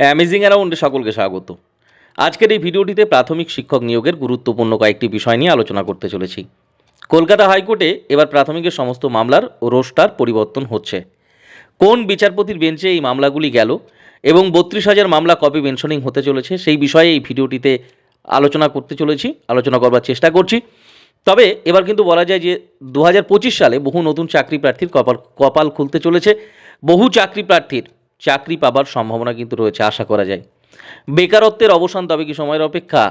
Amazing অ্যারাউন্ডে সকলকে স্বাগত। আজকের এই ভিডিওটিতে প্রাথমিক শিক্ষক নিয়োগের গুরুত্বপূর্ণ কয়েকটি বিষয় নিয়ে আলোচনা করতে চলেছি। কলকাতা হাইকোর্টে এবার প্রাথমিকের সমস্ত মামলার রোস্টার পরিবর্তন হচ্ছে। কোন বিচারপতির বেঞ্চে এই মামলাগুলি গেল এবং বত্রিশ হাজার মামলা কবে মেনশনিং হতে চলেছে সেই বিষয়ে এই ভিডিওটিতে আলোচনা করতে চলেছি, আলোচনা করবার চেষ্টা করছি। তবে এবার কিন্তু বলা যায় যে দু হাজার পঁচিশ সালে বহু নতুন চাকরি প্রার্থীর কপাল কপাল খুলতে চলেছে। বহু চাকরি প্রার্থীর চাকরি পাবার সম্ভাবনা কিন্তু রয়েছে, আশা করা যায়। বেকারত্বের অবসান তবে কি সময়ের অপেক্ষা?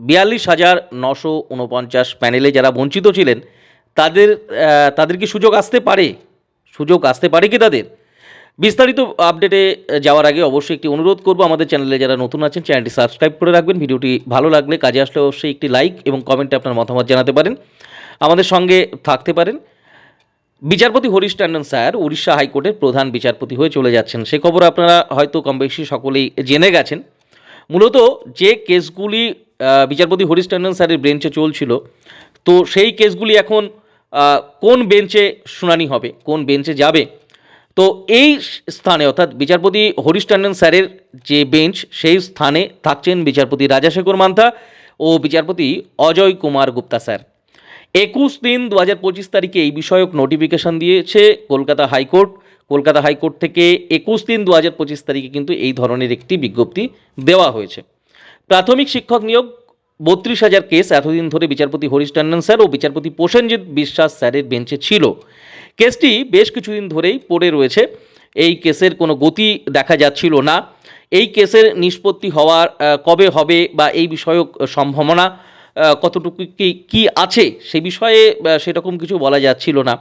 বিয়াল্লিশ হাজার নশো উনপঞ্চাশ প্যানেলে যারা বঞ্চিত ছিলেন, তাদের তাদের কি সুযোগ আসতে পারে? সুযোগ আসতে পারে কি তাদের? বিস্তারিত আপডেটে যাওয়ার আগে অবশ্যই একটি অনুরোধ করব আমাদের চ্যানেলে যারা নতুন আছেন, চ্যানেলটি সাবস্ক্রাইব করে রাখবেন। ভিডিওটি ভালো লাগলে কাজে আসলে অবশ্যই একটি লাইক এবং কমেন্টে আপনার মতামত জানাতে পারেন। আমাদের সঙ্গে থাকতে পারেন। বিচারপতি হরিশ ট্যান্ডন, স্যার, উড়িষ্যা হাইকোর্টের প্রধান বিচারপতি হয়ে চলে যাচ্ছেন। সে খবর আপনারা হয়তো কম বেশি সকলেই জেনে গেছেন। মূলত যে কেসগুলি বিচারপতি হরিশ ট্যান্ডন স্যারের বেঞ্চে চলছিল, তো সেই কেসগুলি এখন কোন বেঞ্চে শুনানি হবে, কোন বেঞ্চে যাবে? তো এই স্থানে, অর্থাৎ বিচারপতি হরিশ ট্যান্ডন স্যারের যে বেঞ্চ, সেই স্থানে থাকছেন বিচারপতি রাজাশেখর মান্থা ও বিচারপতি অজয় কুমার গুপ্তা, স্যার। একুশ তিন দু হাজার পঁচিশ তারিখে এই বিষয়ক নোটিফিকেশন দিয়েছে কলকাতা হাইকোর্ট। কলকাতা হাইকোর্ট থেকে একুশ তিন দু হাজার পঁচিশ তারিখে কিন্তু এই ধরনের একটি বিজ্ঞপ্তি দেওয়া হয়েছে। প্রাথমিক শিক্ষক নিয়োগ, বত্রিশ হাজার কেস এতদিন ধরে বিচারপতি হরিশ ট্যান্ডন স্যার ও বিচারপতি প্রসেনজিৎ বিশ্বাস স্যারের বেঞ্চে ছিল। কেসটি বেশ কিছুদিন ধরেই পড়ে রয়েছে। এই কেসের কোনো গতি দেখা যাচ্ছিল না। এই কেসের নিষ্পত্তি হওয়ার কবে হবে বা এই বিষয়ক সম্ভাবনা কতটুকু কি আছে সে বিষয়ে সেরকম কিছু বলা যাচ্ছিল না।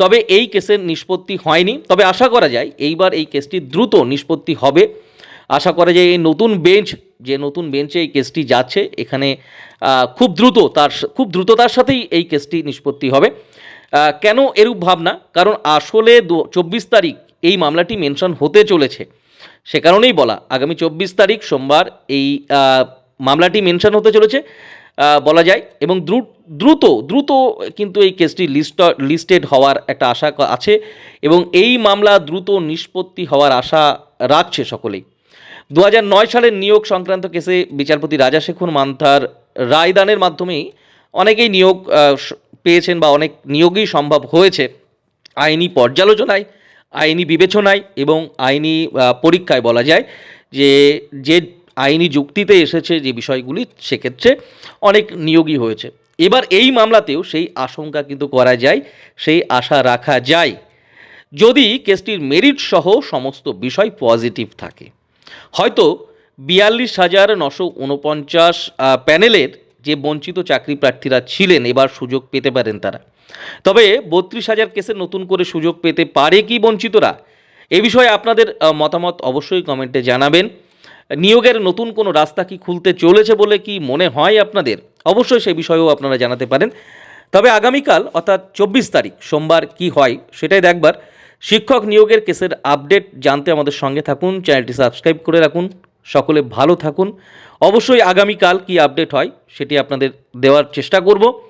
তবে এই কেসের নিষ্পত্তি হয়নি। তবে আশা করা যায় এইবার এই কেসটি দ্রুত নিষ্পত্তি হবে। আশা করা যায় এই নতুন বেঞ্চ, যে নতুন বেঞ্চে এই কেসটি যাচ্ছে, এখানে খুব দ্রুত তার, খুব দ্রুততার সাথেই এই কেসটি নিষ্পত্তি হবে। কেন এরূপ ভাবনা? কারণ আসলে চব্বিশ তারিখ এই মামলাটি মেনশন হতে চলেছে। সে কারণেই বলা, আগামী চব্বিশ তারিখ সোমবার এই মামলাটি মেনশন হতে চলেছে। বলা যায়। এবং দ্রু- দ্রুত দ্রুত কিন্তু এই কেসটি লিস্ট, লিস্টেড হওয়ার একটা আশা আছে এবং এই মামলা দ্রুত নিষ্পত্তি হওয়ার আশা রাখছে সকলেই। দু সালের নিয়োগ সংক্রান্ত কেসে বিচারপতি রাজাশেখর মান্থার রায়দানের মাধ্যমেই অনেকেই নিয়োগ পেয়েছেন বা অনেক নিয়োগই সম্ভব হয়েছে। আইনি পর্যালোচনায়, আইনি বিবেচনায় এবং আইনি পরীক্ষায় বলা যায় যে যে আইনি যুক্তিতে এসেছে যে বিষয়গুলি, সেক্ষেত্রে অনেক নিয়োগই হয়েছে। এবার এই মামলাতেও সেই আশঙ্কা কিন্তু করা যায়, সেই আশা রাখা যায়। যদি কেসটির মেরিট সহ সমস্ত বিষয় পজিটিভ থাকে। হয়তো বিয়াল্লিশ হাজার নশো উনপঞ্চাশ প্যানেলের যে বঞ্চিত চাকরি প্রার্থীরা ছিলেন, এবার সুযোগ পেতে পারেন তারা। তবে বত্রিশ হাজার কেসে নতুন করে সুযোগ পেতে পারে কি বঞ্চিতরা? এ বিষয়ে আপনাদের মতামত অবশ্যই কমেন্টে জানাবেন। নিয়োগের নতুন কোনো রাস্তা কি খুলতে চলেছে বলে কি মনে হয় আপনাদের? অবশ্যই সেই বিষয়েও আপনারা জানাতে পারেন। তবে আগামীকাল, অর্থাৎ চব্বিশ তারিখ, সোমবার কি হয় সেটাই দেখবার। শিক্ষক নিয়োগের কেসের আপডেট জানতে আমাদের সঙ্গে থাকুন, চ্যানেলটি সাবস্ক্রাইব করে রাখুন, সকলে ভালো থাকুন। অবশ্যই আগামীকাল কি আপডেট হয় সেটি আপনাদের দেওয়ার চেষ্টা করব।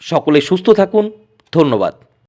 সকলে সুস্থ থাকুন, ধন্যবাদ।